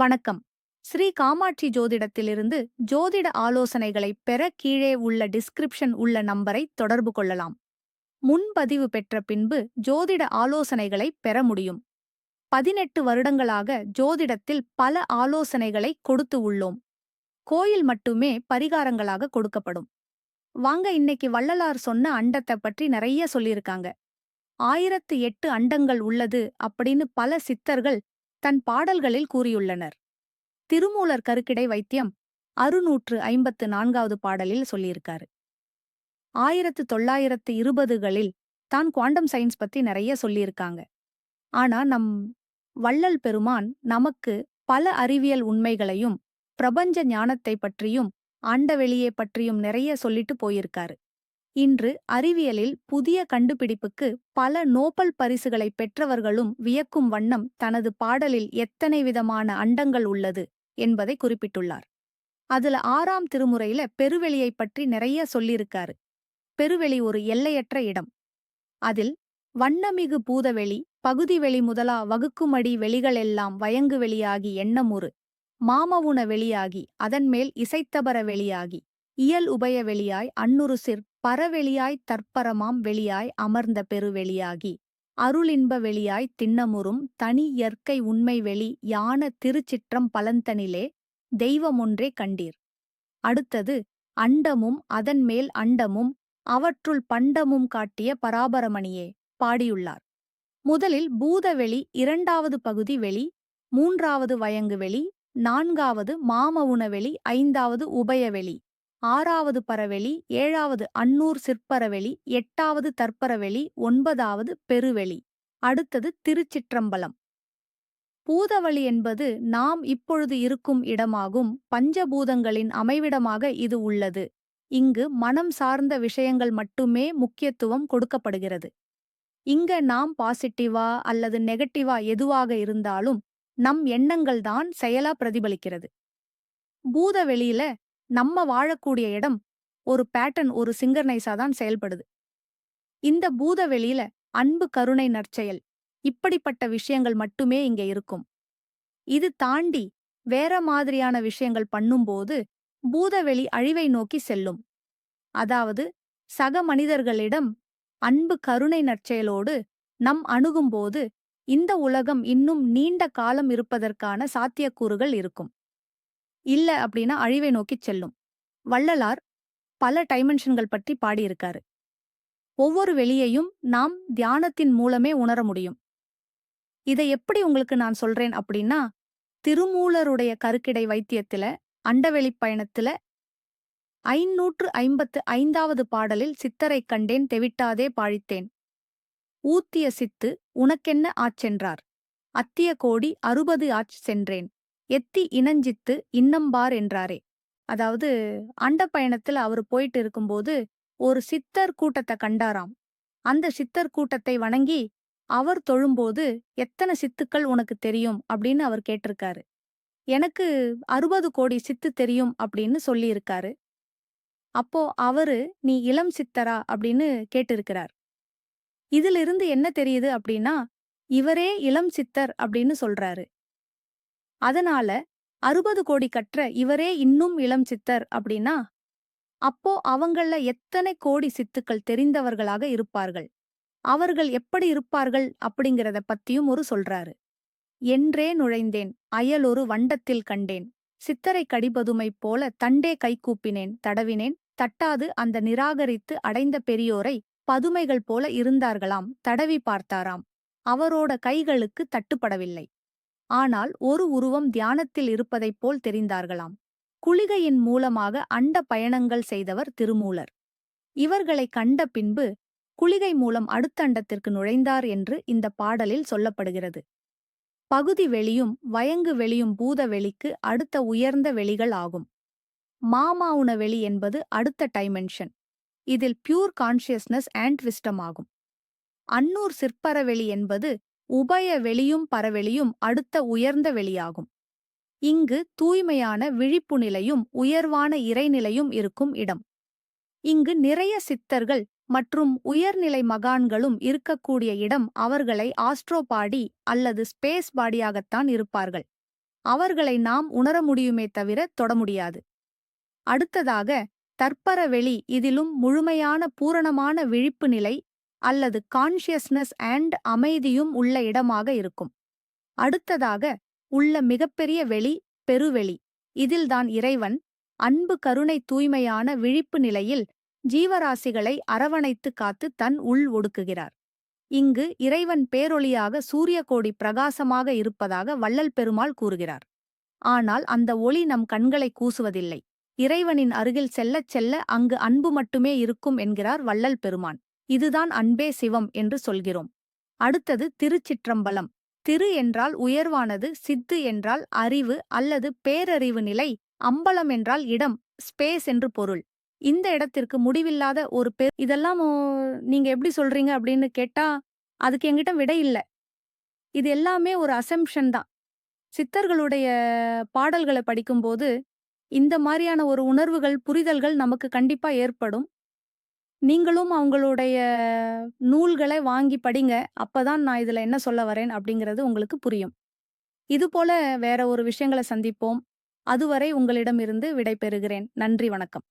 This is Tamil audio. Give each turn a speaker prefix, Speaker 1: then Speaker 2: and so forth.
Speaker 1: வணக்கம். ஸ்ரீ காமாட்சி ஜோதிடத்திலிருந்து ஜோதிட ஆலோசனைகளை பெற கீழே உள்ள டிஸ்கிரிப்ஷன் உள்ள நம்பரை தொடர்பு கொள்ளலாம். முன்பதிவு பெற்ற பின்பு ஜோதிட ஆலோசனைகளை பெற முடியும். பதினெட்டு வருடங்களாக ஜோதிடத்தில் பல ஆலோசனைகளை கொடுத்து உள்ளோம். கோயில் மட்டுமே பரிகாரங்களாக கொடுக்கப்படும். வாங்க இன்னைக்கு வள்ளலார் சொன்ன அண்டத்தை பற்றி நிறைய சொல்லியிருக்காங்க. ஆயிரத்து எட்டு அண்டங்கள் உள்ளது அப்படின்னு பல சித்தர்கள் தன் பாடல்களில் கூறியுள்ளனர். திருமூலர் கருக்கிடை வைத்தியம் அறுநூற்று ஐம்பத்து நான்காவது பாடலில் சொல்லியிருக்காரு. ஆயிரத்து தொள்ளாயிரத்து இருபதுகளில் தான் குவாண்டம் சயின்ஸ் பத்தி நிறைய சொல்லியிருக்காங்க. ஆனா நம் வள்ளல் பெருமான் நமக்கு பல அறிவியல் உண்மைகளையும் பிரபஞ்ச ஞானத்தை பற்றியும் ஆண்டவெளியை பற்றியும் நிறைய சொல்லிட்டு போயிருக்காரு. இன்று அறிவியலில் புதிய கண்டுபிடிப்புக்கு பல நோபல் பரிசுகளை பெற்றவர்களும் வியக்கும் வண்ணம் தனது பாடலில் எத்தனை விதமான அண்டங்கள் உள்ளது என்பதை குறிப்பிட்டுள்ளார். அதுல ஆறாம் திருமுறையில பெருவெளியைப் பற்றி நிறைய சொல்லியிருக்காரு. பெருவெளி ஒரு எல்லையற்ற இடம். அதில் வண்ணமிகு பூதவெளி பகுதிவெளி முதலா வகுக்குமடி வெளிகளெல்லாம் வயங்கு வெளியாகி எண்ணமுறு மாமவுன வெளியாகி அதன்மேல் இசைத்தபர வெளியாகி இயல் உபய வெளியாய் அன்னுரு சிற் பரவெளியாய் தற்பரமாம் வெளியாய் அமர்ந்த பெருவெளியாகி அருளின்ப வெளியாய் திண்ணமுறும் தனி இயற்கை உண்மை வெளி யான திருச்சிற்றம் பலந்தனிலே தெய்வமொன்றே கண்டீர். அடுத்தது அண்டமும் அதன்மேல் அண்டமும் அவற்றுள் பண்டமும் காட்டிய பராபரமணியே பாடியுள்ளார். முதலில் பூதவெளி இரண்டாவது பகுதி வெளி மூன்றாவது வயங்கு வெளி நான்காவது மாமவுணவெளி ஐந்தாவது உபயவெளி ஆறாவது பரவெளி ஏழாவது அன்னூர் சிற்பரவெளி எட்டாவது தற்பரவெளி ஒன்பதாவது பெருவெளி. அடுத்தது திருச்சிற்றம்பலம். பூதவழி என்பது நாம் இப்பொழுது இருக்கும் இடமாகும் பஞ்சபூதங்களின் அமைவிடமாக இது உள்ளது. இங்கு மனம் சார்ந்த விஷயங்கள் மட்டுமே முக்கியத்துவம் கொடுக்கப்படுகிறது. இங்க நாம் பாசிட்டிவா அல்லது நெகட்டிவா எதுவாக இருந்தாலும் நம் எண்ணங்கள்தான் செயலா பிரதிபலிக்கிறது. பூதவெளியில நம்ம வாழக்கூடிய இடம் ஒரு பேட்டர்ன் ஒரு சிங்கர்னைஸா தான் செயல்படுது. இந்த பூத வெளியில அன்பு கருணை நற்செயல் இப்படிப்பட்ட விஷயங்கள் மட்டுமே இங்க இருக்கும். இது தாண்டி வேற மாதிரியான விஷயங்கள் பண்ணும்போது பூதவெளி அழிவை நோக்கி செல்லும். அதாவது சக மனிதர்களிடம் அன்பு கருணை நற்செயலோடு நம் அணுகும்போது இந்த உலகம் இன்னும் நீண்ட காலம் இருப்பதற்கான சாத்தியக்கூறுகள் இருக்கும். இல்ல அப்படின்னா அழிவை நோக்கிச் செல்லும். வள்ளலார் பல டைமென்ஷன்கள் பற்றி பாடியிருக்காரு. ஒவ்வொரு வெளியையும் நாம் தியானத்தின் மூலமே உணர முடியும். இதை எப்படி உங்களுக்கு நான் சொல்றேன் அப்படின்னா திருமூலருடைய கருக்கிடை வைத்தியத்துல அண்டவெளிப் பயணத்துல ஐநூற்று ஐம்பத்து ஐந்தாவது பாடலில் சித்தரைக் கண்டேன் தெவிட்டாதே பாழித்தேன். ஊத்திய சித்து உனக்கென்ன ஆச்சென்றார் அத்திய கோடி அறுபது ஆச் சென்றேன். எத்தி இனஞ்சித்து இன்னம்பார் என்றாரே. அதாவது அண்ட பயணத்தில் அவர் போயிட்டு இருக்கும்போது ஒரு சித்தர் கூட்டத்தை கண்டாராம். அந்த சித்தர் கூட்டத்தை வணங்கி அவர் தொழும்போது எத்தனை சித்துக்கள் உனக்கு தெரியும் அப்படின்னு அவர் கேட்டிருக்காரு. எனக்கு அறுபது கோடி சித்து தெரியும் அப்படின்னு சொல்லியிருக்காரு. அப்போ அவரு நீ இளம் சித்தரா அப்படின்னு கேட்டிருக்கிறார். இதிலிருந்து என்ன தெரியுது அப்படின்னா இவரே இளம் சித்தர் அப்படின்னு சொல்றாரு. அதனால அறுபது கோடி கற்ற இவரே இன்னும் இளம் சித்தர் அப்படின்னா அப்போ அவங்கள எத்தனை கோடி சித்துக்கள் தெரிந்தவர்களாக இருப்பார்கள்? அவர்கள் எப்படி இருப்பார்கள் அப்படிங்கிறத பத்தியும் ஒரு சொல்றாரு. என்றே நுழைந்தேன் அயலொரு வண்டத்தில் கண்டேன் சித்தரை கடிபதுமைப் போல தண்டே கைகூப்பினேன் தடவினேன் தட்டாது அந்த நிராகரித்து அடைந்த பெரியோரை பதுமைகள் போல இருந்தார்களாம் தடவி பார்த்தாராம். அவரோட கைகளுக்கு தட்டுப்படவில்லை. ஆனால் ஒரு உருவம் தியானத்தில் இருப்பதைப் போல் தெரிந்தார்களாம். குளிகையின் மூலமாக அண்ட பயணங்கள் செய்தவர் திருமூலர். இவர்களை கண்ட பின்பு குளிகை மூலம் அடுத்த அண்டத்திற்கு நுழைந்தார் என்று இந்த பாடலில் சொல்லப்படுகிறது. பகுதி வெளியும் வயங்கு வெளியும் பூத வெளிக்கு அடுத்த உயர்ந்த வெளிகள் ஆகும். மாமாவுன வெளி என்பது அடுத்த டைமென்ஷன். இதில் பியூர் கான்ஷியஸ்னஸ் அண்ட் விஸ்டம் ஆகும். அன்னூர் சிற்பரவெளி என்பது உபய வெளியும் பரவெளியும் அடுத்த உயர்ந்த வெளியாகும். இங்கு தூய்மையான விழிப்பு நிலையும் உயர்வான இறைநிலையும் இருக்கும் இடம். இங்கு நிறைய சித்தர்கள் மற்றும் உயர்நிலை மகான்களும் இருக்கக்கூடிய இடம் அவர்களை ஆஸ்ட்ரோபாடி அல்லது ஸ்பேஸ் பாடியாகத்தான் இருப்பார்கள். அவர்களை நாம் உணர முடியுமே தவிர தொட முடியாது. அடுத்ததாக தற்பரவெளி இதிலும் முழுமையான பூரணமான விழிப்பு நிலை அல்லது கான்ஷியஸ்னஸ் அண்ட் அமைதியும் உள்ள இடமாக இருக்கும். அடுத்ததாக உள்ள மிகப்பெரிய வெளி பெருவெளி. இதில்தான் இறைவன் அன்பு கருணை தூய்மையான விழிப்பு நிலையில் ஜீவராசிகளை அரவணைத்து காத்து தன் உள் ஒடுக்குகிறார். இங்கு இறைவன் பேரொளியாக சூரியகோடி பிரகாசமாக இருப்பதாக வள்ளல் பெருமாள் கூறுகிறார். ஆனால் அந்த ஒளி நம் கண்களை கூசுவதில்லை. இறைவனின் அருகில் செல்லச் செல்ல அங்கு அன்பு மட்டுமே இருக்கும் என்கிறார் வள்ளல் பெருமான். இதுதான் அன்பே சிவம் என்று சொல்கிறோம். அடுத்தது திருச்சிற்றம்பலம். திரு என்றால் உயர்வானது சித்து என்றால் அறிவு அல்லது பேரறிவு நிலை அம்பலம் என்றால் இடம் ஸ்பேஸ் என்று பொருள். இந்த இடத்திற்கு முடிவில்லாத ஒரு பெ இதெல்லாம் நீங்க எப்படி சொல்றீங்க அப்படின்னு கேட்டா அதுக்கு என்கிட்ட விடை இல்ல. இது எல்லாமே ஒரு அசம்ஷன் தான். சித்தர்களுடைய பாடல்களை படிக்கும்போது இந்த மாதிரியான ஒரு உணர்வுகள் புரிதல்கள் நமக்கு கண்டிப்பா ஏற்படும். நீங்களும் அவங்களுடைய நூல்களை வாங்கி படிங்க. அப்பதான் நான் இதுல என்ன சொல்ல வரேன் அப்படிங்கிறது உங்களுக்கு புரியும். இது போல வேற ஒரு விஷயங்களை சந்திப்போம். அதுவரை உங்களிடமிருந்து விடை பெறுகிறேன் நன்றி வணக்கம்.